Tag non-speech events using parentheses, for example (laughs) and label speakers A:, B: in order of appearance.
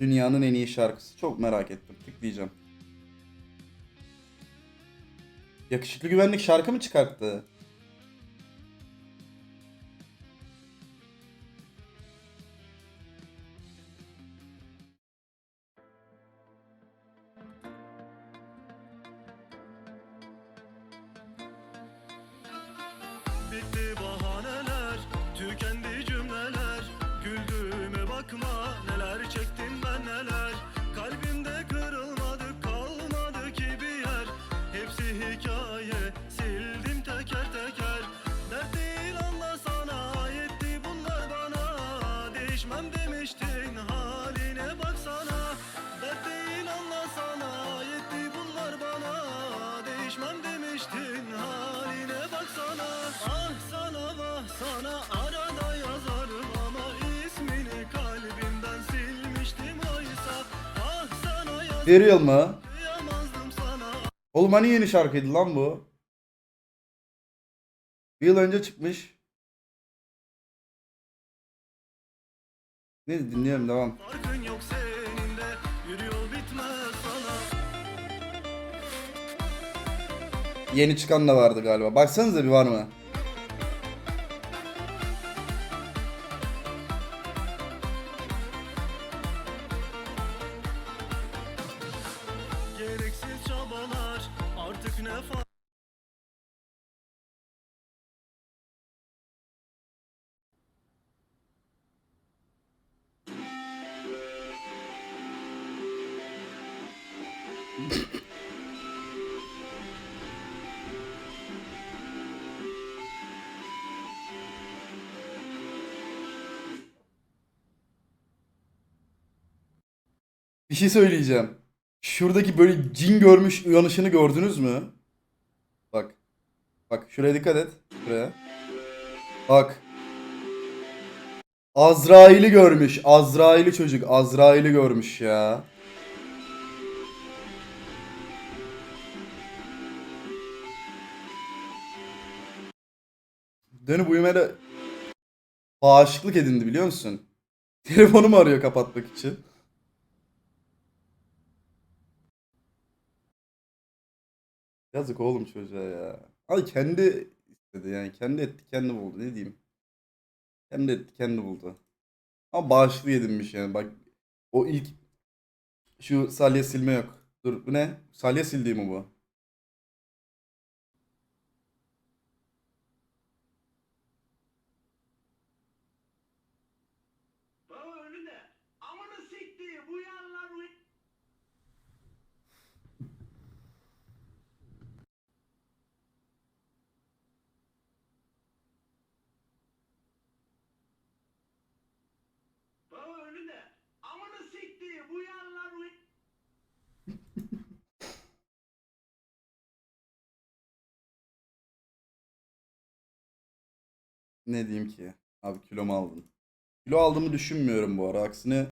A: Dünyanın en iyi şarkısı. Çok merak ettim. Tıklayacağım. Yakışıklı güvenlik şarkı mı çıkarttı?
B: Bitti bahaneler, Ah sana vah sana, arada yazarım ama ismini kalbimden silmiştim oysa Ah sana
A: Veriyor mu?
B: yazamazdım sana
A: Oğlum hani yeni şarkıydı lan bu? Bir yıl önce çıkmış. Ne dinliyorum devam.
B: Farkın yok senin de, yürü yol bitmez sana
A: Yeni çıkan da vardı galiba. Baksanıza bir var mı?
B: Artık ne fark
A: Bir şey söyleyeceğim. Şuradaki böyle cin görmüş uyanışını gördünüz mü? Bak. Bak şuraya dikkat et. Şuraya. Bak. Azrail'i görmüş. Azrail'i çocuk. Azrail'i görmüş ya. Dönüp uyumaya bağışıklık edindi biliyor musun? (laughs) Telefonumu arıyor kapatmak için. Yazık oğlum çocuğa ya. Abi kendi istedi yani. Kendi etti kendi buldu. Ne diyeyim. Kendi etti kendi buldu. Ama bağışlı edinmiş yani. Bak o ilk şu salya silme yok. Dur bu ne? Salya sildiği mi bu? Ne diyeyim ki? Abi kilo mu aldın? Kilo aldığımı düşünmüyorum bu ara. Aksine